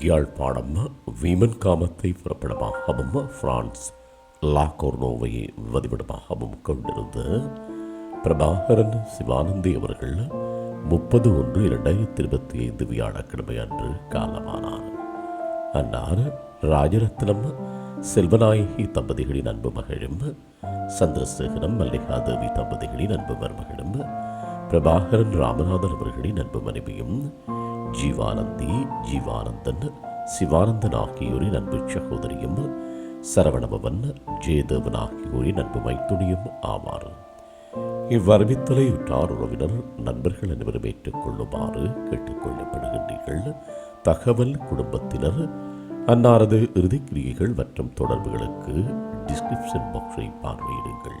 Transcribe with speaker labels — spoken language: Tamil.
Speaker 1: யாழ்ப்பாணம் வீமன் காமத்தை புறப்படமாகவும் பிரான்ஸ் லாகோர்னோவை வதிவிடமாகவும் கொண்டிருந்த பிரபாகரன் சிவானந்தி அவர்கள் முப்பது ஒன்று இரண்டாயிரத்தி இருபத்தி ஐந்து வியாழக்கிழமை அன்று காலமானார். அன்னார் ராஜரத்னம் செல்வநாயகி தம்பதிகளின் அன்பு மகளும் சந்திரசேகரம் மல்லிகாதேவி தம்பதிகளின் அன்பு மருமகளும் பிரபாகரன் ராமநாதன் அவர்களின் அன்பு மனைவியும் ஜீவானந்தி ஜீவானந்தன் சிவானந்தன் ஆகியோரின் அன்பு சகோதரியும் சரவணபவன் ஜெயதேவன் ஆகியோரின் அன்பு மைத்துணியும் ஆவார். இவ்வறிவித்தலை உற்றார் உறவினர் நண்பர்கள் அனைவரும் ஏற்றுக்கொள்ளுமாறு கேட்டுக்கொள்ளப்படுகின்றீர்கள் தகவல் குடும்பத்தினர் அன்னாரது இறுதிக்கிரியைகள் மற்றும் தொடர்புகளுக்கு டிஸ்கிரிப்ஷன் பாக்ஸை பார்வையிடுங்கள்.